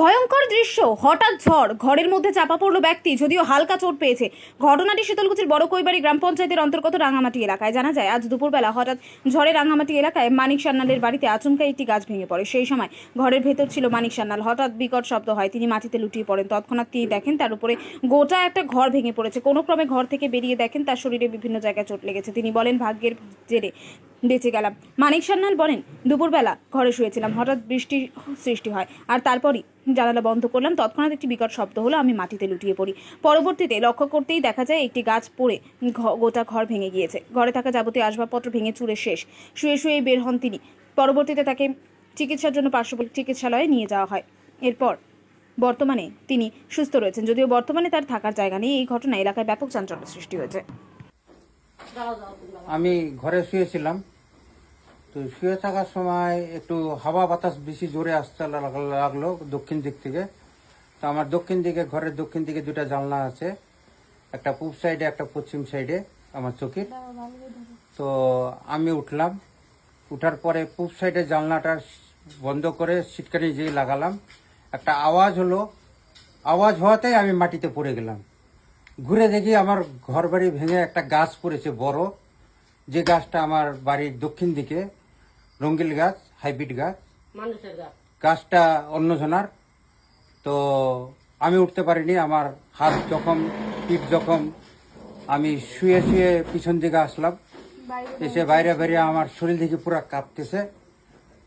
ভয়ঙ্কর দৃশ্য, হঠাৎ ঝড়, ঘরের মধ্যে চাপা পড়ল ব্যক্তি, যদিও হালকা চোট পেয়েছে। ঘটনাটি শীতলকুচির বড় কৈবাড়ি গ্রাম পঞ্চায়েতের অন্তর্গত রাঙামাটি এলাকায় জানা যায়, আজ দুপুরবেলা হঠাৎ ঝড়ে রাঙামাটি এলাকায় মানিক সান্যালের বাড়িতে আচমকা একটি গাছ ভেঙে পড়ে। সেই সময় ঘরের ভেতর ছিল মানিক সান্যাল। হঠাৎ বিকট শব্দ হয়, তিনি মাটিতে লুটিয়ে পড়েন। তৎক্ষণাৎ তিনি দেখেন তার উপরে গোটা একটা ঘর ভেঙে পড়েছে। কোনো ক্রমে ঘর থেকে বেরিয়ে দেখেন তার শরীরে বিভিন্ন জায়গায় চোট লেগেছে। তিনি বলেন, ভাগ্যের জেরে বেঁচে গেলাম। মানিক সান্যাল বলেন, দুপুরবেলা ঘরে শুয়েছিলাম, হঠাৎ বৃষ্টির সৃষ্টি হয় আর তারপরই জানালা বন্ধ করলাম। তৎক্ষণাৎ একটি বিকট শব্দ হলো, আমি মাটিতে লুটিয়ে পড়ি। পরবর্তীতে লক্ষ্য করতেই দেখা যায় একটি গাছ পড়ে গোটা ঘর ভেঙে গিয়েছে। ঘরে থাকা যাবতীয় আসবাবপত্র ভেঙে চুরে শেষ। শুয়ে শুয়ে বের হন তিনি। পরবর্তীতে তাকে চিকিৎসার জন্য পার্শ্ববর্তী চিকিৎসালয়ে নিয়ে যাওয়া হয়। এরপর বর্তমানে তিনি সুস্থ রয়েছেন। যদিও বর্তমানে তার থাকার জায়গা নেই, এই ঘটনায় এলাকায় ব্যাপক চাঞ্চল্য সৃষ্টি হয়েছে। আমি ঘরে শুয়েছিলাম। তো শুয়ে থাকার সময় একটু হাওয়া বাতাস বেশি জোরে আসতে লাগ- লাগল দক্ষিণ দিক থেকে। তো আমার দক্ষিণ দিকে, ঘরের দক্ষিণ দিকে দুটা জানলা আছে। একটা পূব সাইডে, একটা পশ্চিম সাইডে আমার চোখের। তো আমি উঠলাম। উঠার পরে পূব সাইডে জানলাটা বন্ধ করে সিটকানি যেয়ে লাগালাম। একটা আওয়াজ হলো, আওয়াজ হওয়াতেই আমি মাটিতে পড়ে গেলাম। ঘুরে দেখি আমার ঘর বাড়ি ভেঙে একটা গাছ পড়েছে বড়। যে গাছটা আমার বাড়ির দক্ষিণ দিকে রঙ্গিল গাছ হাইব্রিড গাছ। গাছটা অন্যজনার তো আমি উঠতে পারিনি আমার হাত জখম পিঠ জখম। আমি শুয়ে শুয়ে পিছন দিকে আসলাম। এসে বাইরে বাইরে আমার শরীর দিকে পুরো কাঁপতেছে।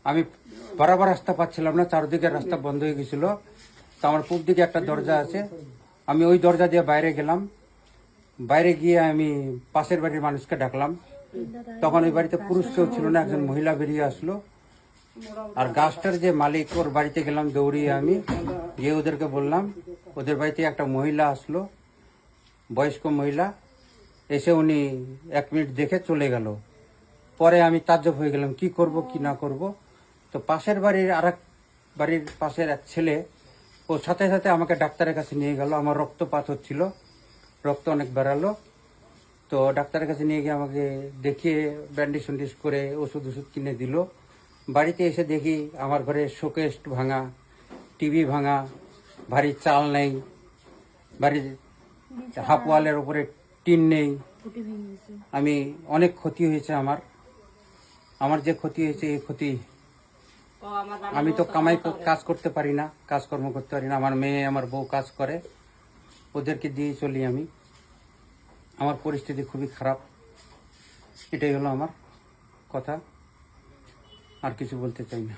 আমি বরাবর রাস্তা পাচ্ছিলাম না চারদিকে রাস্তা বন্ধ হয়ে গেছিল। তো আমার পূব দিকে একটা দরজা আছে। আমি ওই দরজা দিয়ে বাইরে গেলাম। বাইরে গিয়ে আমি পাশের বাড়ির মানুষকে ডাকলাম। তখন ওই বাড়িতে পুরুষ কেউ ছিল না, একজন মহিলা বেরিয়ে আসলো। আর গাছটার যে মালিক, ওর বাড়িতে গেলাম দৌড়িয়ে আমি। গিয়ে ওদেরকে বললাম, ওদের বাড়িতে একটা মহিলা আসলো, বয়স্ক মহিলা। এসে উনি এক মিনিট দেখে চলে গেল। পরে আমি তাজ্জব হয়ে গেলাম, কি করব, কি না করব? তো পাশের বাড়ির আর বাড়ির পাশের এক ছেলে, ও সাথে সাথে আমাকে ডাক্তারের কাছে নিয়ে গেল। আমার রক্তপাত হচ্ছিল, রক্ত অনেক বেড়ালো। তো ডাক্তারের কাছে নিয়ে গিয়ে আমাকে দেখিয়ে ব্যান্ডেজ ফ্যান্ডেজ করে ওষুধ ওষুধ কিনে দিল। বাড়িতে এসে দেখি আমার ঘরে শোকেস ভাঙা টিভি ভাঙা ভারী চাল নেই বাড়ির হাফ ওয়ালের উপরে টিন নেই। আমি অনেক ক্ষতি হয়েছে আমার। আমার যে ক্ষতি হয়েছে এই ক্ষতি আমি তো কামাই কাজ করতে পারি না কাজকর্ম করতে পারি না। আমার মেয়ে আমার বউ কাজ করে। ওদেরকে দিয়ে চলি আমি। আমার পরিস্থিতি খুবই খারাপ। এটাই হলো আমার কথা। আর কিছু বলতে চাই না।